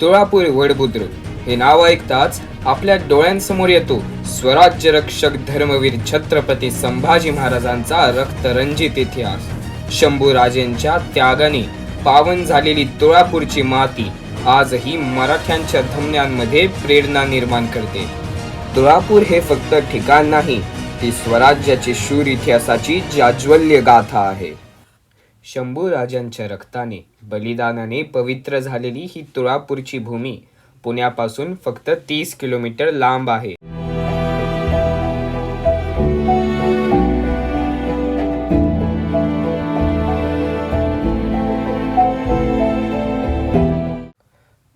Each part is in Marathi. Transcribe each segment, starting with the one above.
तुळापूर वडबुद्र हे नाव ऐकताच आपल्या डोळ्यांसमोर येतो स्वराज्य रक्षक धर्मवीर छत्रपती संभाजी महाराजांचा रक्तरंजित इतिहास. शंभूराजेंच्या त्यागाने पावन झालेली तुळापूरची माती आजही मराठ्यांच्या धमन्यांमध्ये प्रेरणा निर्माण करते. तुळापूर हे फक्त ठिकाण नाही ती स्वराज्याची शूर इतिहासाची जाज्वल्य गाथा आहे. शंभूराजांच्या रक्ताने बलिदानाने पवित्र झालेली ही तुळापूरची भूमी पुण्यापासून फक्त तीस किलोमीटर लांब आहे.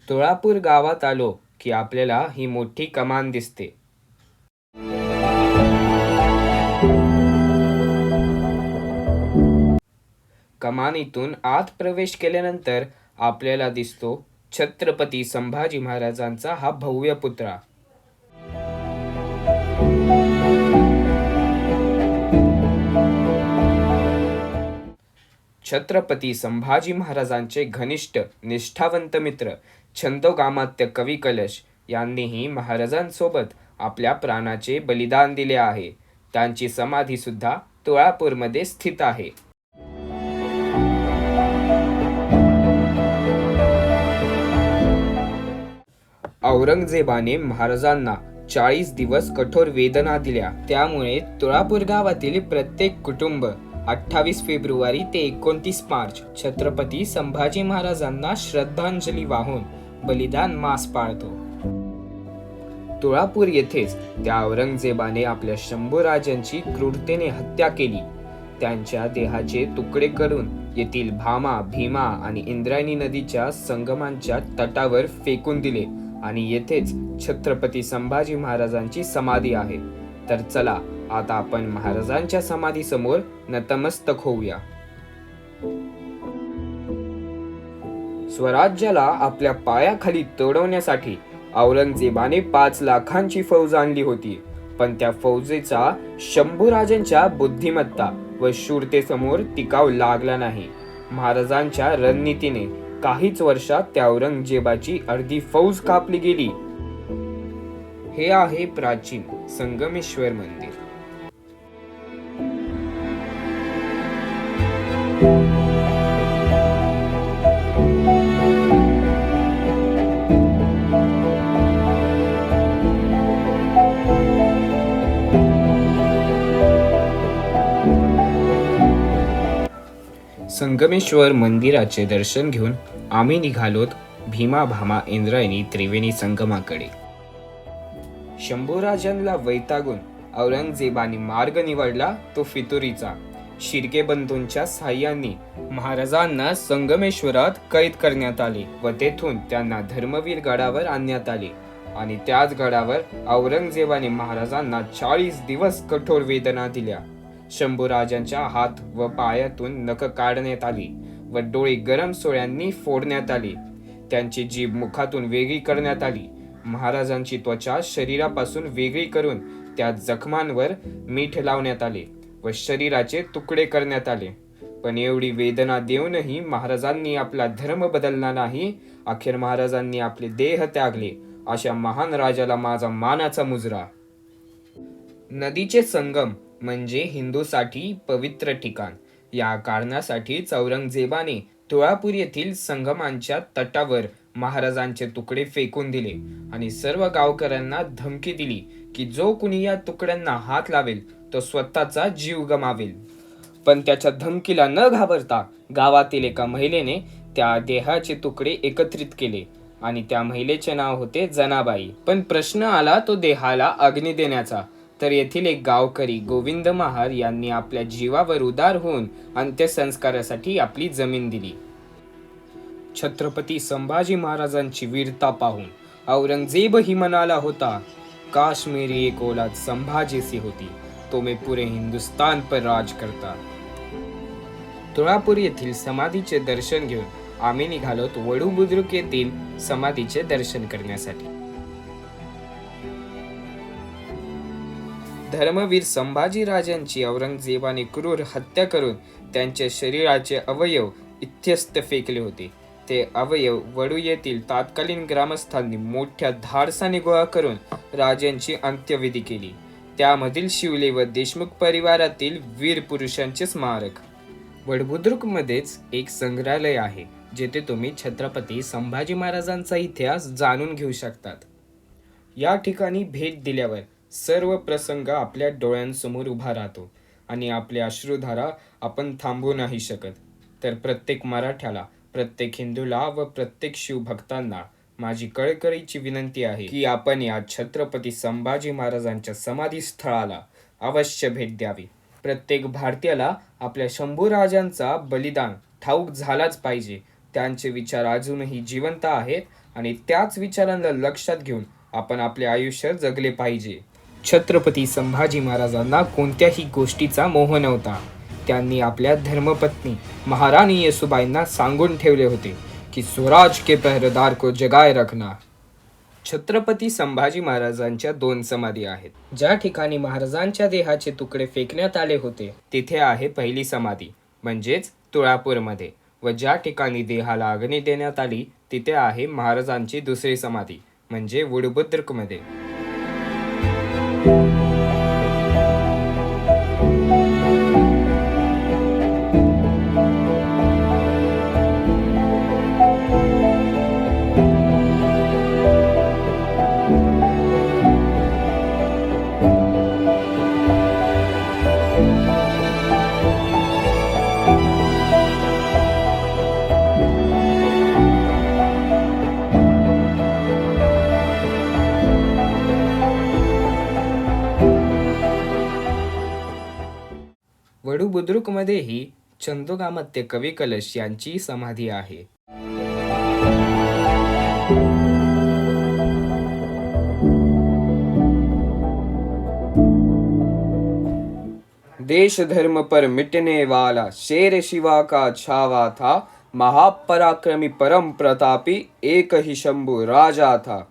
तुळापूर गावात आलो की आपल्याला ही मोठी कमान दिसते. कमानीतून आत प्रवेश केल्यानंतर आपल्याला दिसतो छत्रपती संभाजी महाराजांचा हा भव्य पुतळा. छत्रपती संभाजी महाराजांचे घनिष्ठ निष्ठावंत मित्र छंदोगामात्य कवी कलश यांनीही महाराजांसोबत आपल्या प्राणाचे बलिदान दिले आहे. त्यांची समाधी सुद्धा तुळापूरमध्ये स्थित आहे. औरंगजेबाने महाराजांना चाळीस दिवस कठोर वेदना दिल्या. त्यामुळे तुळापूर गावातील प्रत्येक कुटुंब अठ्ठावीस फेब्रुवारी ते एकोणतीस मार्च छत्रपती संभाजी महाराजांना श्रद्धांजली वाहून बलिदान मास पाळतो. तुळापूर येथेच त्या औरंगजेबाने आपल्या शंभूराजांची क्रूरतेने हत्या केली. त्यांच्या देहाचे तुकडे करून येथील भामा भीमा आणि इंद्रायणी नदीच्या संगमांच्या तटावर फेकून दिले. आणि येथेच छत्रपती संभाजी महाराजांची समाधी आहे. तर चला आता आपण महाराजांच्या समाधी समोर नतमस्तक होऊया. स्वराज्याला आपल्या पायाखाली तोडवण्यासाठी औरंगजेबाने पाच लाखांची फौज आणली होती. पण त्या फौजेचा शंभूराजांच्या बुद्धिमत्ता व शूरतेसमोर टिकाव लागला नाही. महाराजांच्या रणनीतीने काहीच वर्षात त्या औरंगजेबाची अर्धी फौज कापली गेली. हे आहे प्राचीन संगमेश्वर मंदिर. संगमेश्वर मंदिराचे दर्शन घेऊन आम्ही निघालोत भीमा भामा इंद्रायणी त्रिवेणी संगमाकडे. शंभूराजांना वैतागून औरंगजेबाने मार्ग निवडला तो फितुरीचा. शिर्के बंधूंच्या साह्याने महाराजांना संगमेश्वरात कैद करण्यात आले व तेथून त्यांना धर्मवीर गडावर आणण्यात आले आणि त्याच गडावर औरंगजेबाने महाराजांना चाळीस दिवस कठोर वेदना दिल्या. शंभूराजांच्या हात व पायातून नख काढण्यात आली. व डोळे गरम सोळ्यांनी फोडण्यात आले. त्यांची जीभ मुखातून वेगळी करण्यात आली. महाराजांची त्वचा शरीरापासून वेगळी करून त्या जखमांवर मीठ लावण्यात आले व शरीराचे तुकडे करण्यात आले. पण एवढी वेदना देऊनही महाराजांनी आपला धर्म बदलला नाही. अखेर महाराजांनी आपले देह त्यागले. अशा महान राजाला माझा मानाचा मुजरा. नदीचे संगम म्हणजे हिंदूसाठी पवित्र ठिकाण. या कारणासाठी औरंगजेबाने तुळापूर येथील संगमांच्या तटावर महाराजांचे तुकडे फेकून दिले आणि सर्व गावकऱ्यांना धमकी दिली की जो कुणी या तुकड्यांना हात लावेल तो स्वतःचा जीव गमावेल. पण त्याच्या धमकीला न घाबरता गावातील एका महिलेने त्या देहाचे तुकडे एकत्रित केले आणि त्या महिलेचे नाव होते जनाबाई. पण प्रश्न आला तो देहाला अग्नी देण्याचा. तर येथील एक गावकरी गोविंद महार यांनी आपल्या जीवावर उदार होऊन अंत्यसंस्कारासाठी आपली जमीन दिली. छत्रपती संभाजी महाराजांची वीरता पाहून औरंगजेबही म्हणाला होता काश्मीरी एक ओलाद संभाजीसी होती तो मे पुरे हिंदुस्तान पर राज करता. तुळापूर येथील समाधीचे दर्शन घेऊन आम्ही निघालोत वडू बुद्रुक येथील समाधीचे दर्शन करण्यासाठी. धर्मवीर संभाजी राजांची औरंगजेबाने क्रूर हत्या करून त्यांच्या शरीराचे अवयव इत्यस्त फेकले होते. ते अवयव वडू येथील तात्कालीन ग्रामस्थांनी मोठ्या धाडसाने गोळा करून राजांची अंत्यविधी केली. त्यामधील शिवले व देशमुख परिवारातील वीर पुरुषांचे स्मारक. वडबुद्रुकमध्येच एक संग्रहालय आहे जेथे तुम्ही छत्रपती संभाजी महाराजांचा इतिहास जाणून घेऊ शकतात. या ठिकाणी भेट दिल्यावर सर्व प्रसंग आपल्या डोळ्यांसमोर उभा राहतो आणि आपल्या अश्रुधारा आपण थांबू नाही शकत. तर प्रत्येक मराठ्याला प्रत्येक हिंदूला व प्रत्येक शिवभक्तांना माझी कळकळीची विनंती आहे की आपण या छत्रपती संभाजी महाराजांच्या समाधी स्थळाला अवश्य भेट द्यावी. प्रत्येक भारतीयाला आपल्या शंभू राजांचा बलिदान ठाऊक झालाच पाहिजे. त्यांचे विचार अजूनही जिवंत आहेत आणि त्याच विचारांना लक्षात घेऊन आपण आपले आयुष्य जगले पाहिजे. छत्रपती संभाजी महाराजांना कोणत्याही गोष्टीचा मोह नव्हता. त्यांनी आपल्या धर्मपत्नी महाराणी येसुबाईंना सांगून ठेवले होते की स्वराज के पहरेदार को जगाय रखना. छत्रपती संभाजी महाराजांच्या दोन समाधी आहेत. ज्या ठिकाणी महाराजांच्या देहाचे तुकडे फेकण्यात आले होते तिथे आहे पहिली समाधी म्हणजेच तुळापूरमध्ये. व ज्या ठिकाणी देहाला अग्नी देण्यात आली तिथे आहे महाराजांची दुसरी समाधी म्हणजे वुडबुद्रुकमध्ये बुद्रुकमध्येही चंदोगामत्य कवी कलश यांची समाधी आहे. देश धर्म पर मिटने वाला शेर शिवा का छावा था, महापराक्रमी परम प्रतापी एक ही शंभु राजा था।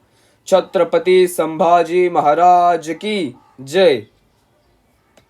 छत्रपति संभाजी महाराज की जय।